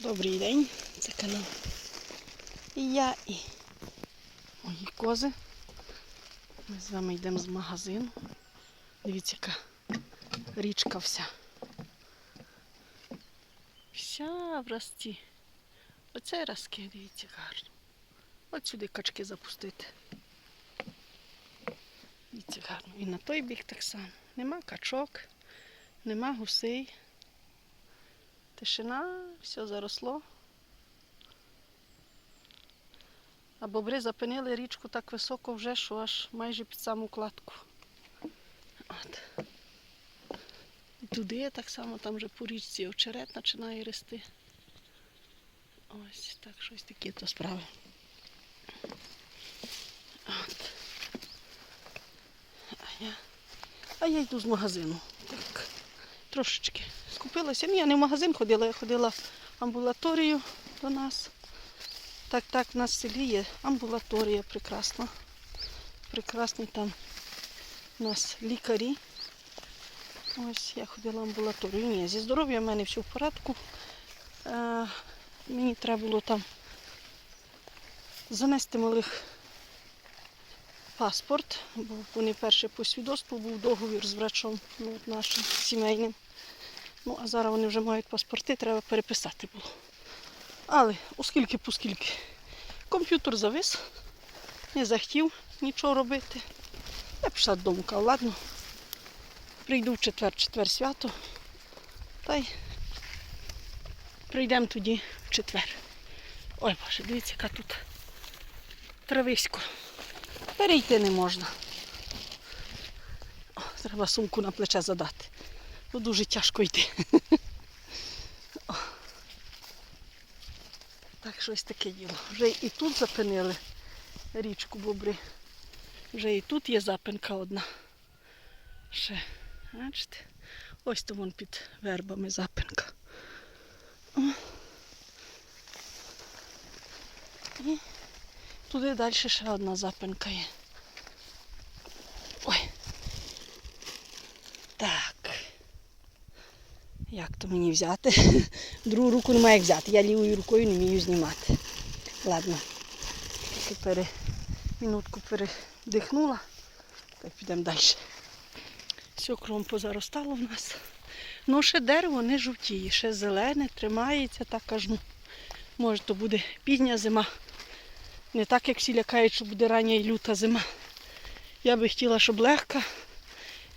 Добрий день, це канал. І я і мої кози. Ми з вами йдемо з магазину. Дивіться, яка річка вся. Вся в рості. Оце ростки, дивіться, гарно. От сюди качки запустити. Дивіться, гарно. І на той бік так само. Нема качок, нема гусей. Тишина, все заросло. А бобри запинили річку так високо вже, що аж майже під саму кладку. От. Туди так само, там вже по річці очерет починає рости. Ось так щось такі то справи. От. А я, а я йду з магазину. Трошечки скупилася. Ні, я не в магазин ходила, я ходила в амбулаторію до нас. Так, так, в нас в селі є амбулаторія прекрасна. Прекрасні там у нас лікарі. Ось я ходила в амбулаторію. Ні, зі здоров'ям в мене все в порядку. Е, мені треба було там занести малих паспорт, бо вони перше по свідоцтву був договір з врачом ну, нашим сімейним. Ну, а зараз вони вже мають паспорти, треба переписати було. Але оскільки поскільки комп'ютер завис, не захотів нічого робити. Я пішла додому, кажу, ладно, прийду в четвер, четвер свято, та й прийдемо тоді в четвер. Ой Боже, дивіться, яка тут трависько. Перейти не можна. О, треба сумку на плече задати. Бо дуже тяжко йти. Так, щось таке діло. Вже і тут запинили річку бобри. Вже і тут є запинка одна. Ще, бачите? Ось то вон під вербами запинка. О. І туди далі ще одна запинка є. Ой. Так. Як то мені взяти? Другу руку немає як взяти. Я лівою рукою не вмію знімати. Ладно. Тепер минутку передихнула. Так підемо далі. Все кром позаростало в нас. Ну, ще дерево не жовтіє, ще зелене, тримається, так аж ну. Може, то буде пізня зима. Не так, як всі лякають, що буде рання і люта зима. Я би хотіла, щоб легка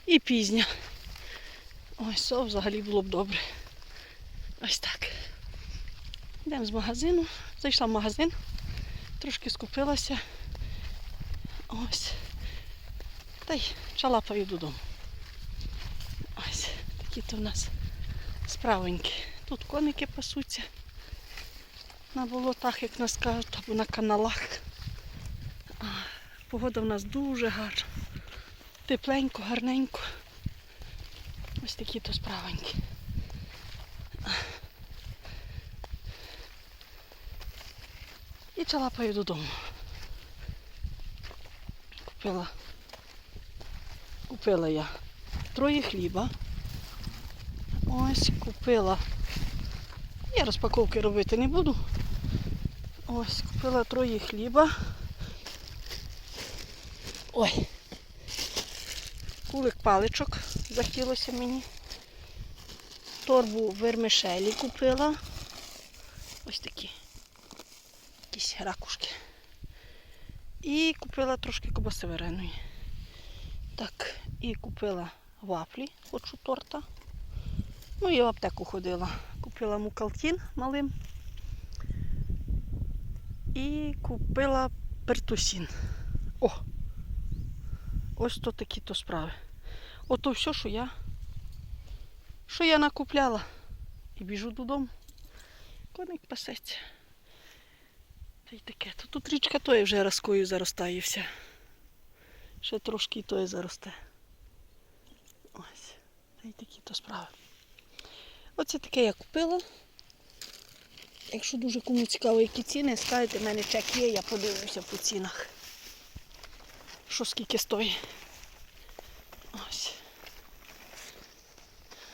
і пізня. Ось це взагалі було б добре. Ось так. Йдемо з магазину. Зайшла в магазин, трошки скупилася. Ось. Та й чалапаю додому. Ось такі то в нас справенькі. Тут коники пасуться на болотах, як нас кажуть, або на каналах. Погода в нас дуже гарна. Тепленько, гарненько. Ось такі то справенькі. І чалапаю додому. Купила. Купила я троє хліба. Ось купила. Я розпаковки робити не буду. Ось, купила троє хліба. Ой. Кулик паличок захотілося мені. Торбу вермишелі купила. Ось такі. Якісь ракушки. І купила трошки кобаси вареної. Так, і купила вафлі, хочу торта. Ну і в аптеку ходила. Купила мукалтін малим. І купила пертусін. О! Ось то такі то справи. Ото все, що я, що я накупляла. І біжу додому. Коник пасеться. Та й таке. То тут річка тої вже розкою заростає. Ще трошки тої заросте. Ось. Та й такі то справи. Оце таке я купила. Якщо дуже кому цікаво, які ціни, скажете, в мене чек є, я подивлюся по цінах. Що скільки стоїть. Ось.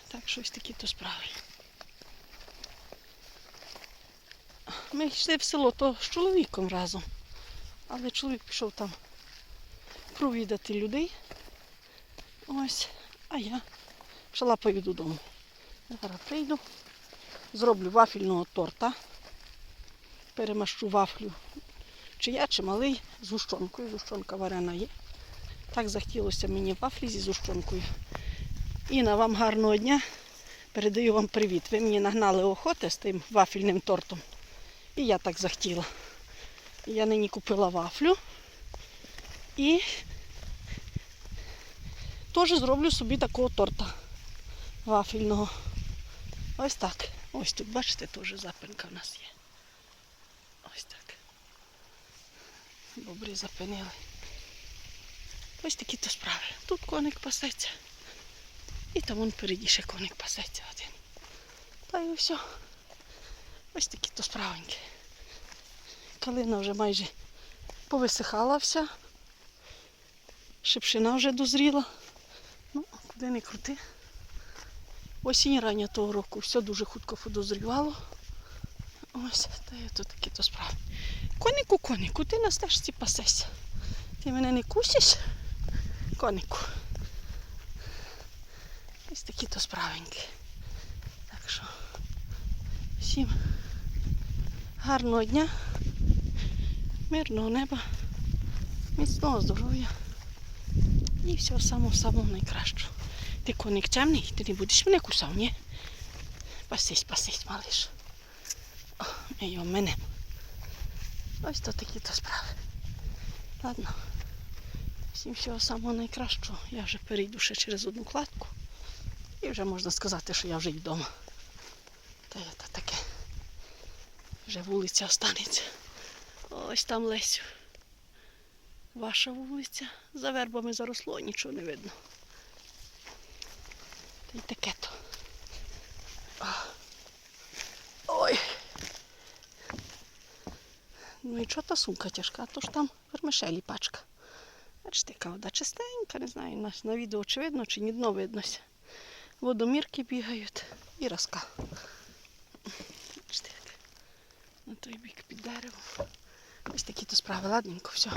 Так, щось такі то справи. ми йшли в село, то з чоловіком разом. Але чоловік пішов там провідати людей. Ось, а я шалапаю додому. Зараз прийду, зроблю вафельного торта, перемащу вафлю, чи я, чи малий, з гущонкою. Гущонка варена є. Так захотілося мені вафлі зі зущонкою. Інна, вам гарного дня. Передаю вам привіт. Ви мені нагнали охоти з тим вафельним тортом. І я так захотіла. Я нині купила вафлю і теж зроблю собі такого торта вафельного. Ось так. Ось тут, бачите, теж запинка в нас є. Ось так. Бобри запинили. Ось такі то справи. Тут коник пасеться. І там вон впереді ще коник пасеться один. Та й все. Ось такі то справеньки. Калина вже майже повисихала вся. Шипшина вже дозріла. Ну, куди не крути. Осінь рання того року все дуже хутко подозрівало. Ось, та є то такі то справи. Конику, конику, ти на стежці пасешся. Ти мене не кусиш? Конику. Ось такі то справеньки. Так що всім гарного дня, мирного неба, міцного здоров'я і всього самого-самого найкращого. Ти коник темний, ти не будеш мене кусав, ні? Пасись, пасись, малиш. О, минемо. Ось то такі то справи. Ладно. Всім всього самого найкращого. Я вже перейду ще через одну кладку. І вже можна сказати, що я вже й вдома. Та я то таке. Вже вулиця останеться. Ось там Лесю. Ваша вулиця. За вербами заросло, нічого не видно. Та й таке то. Ой. Ну і чого та сумка тяжка, то ж там вермишелі пачка. Бачите, яка вода чистенька, не знаю, на, на відео чи видно, чи ні дно виднося. Водомірки бігають і розка. Бачите, як на той бік під деревом. Ось такі то справи, ладненько, все.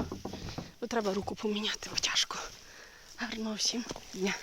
Бо треба руку поміняти, бо тяжко. Гарного всім дня.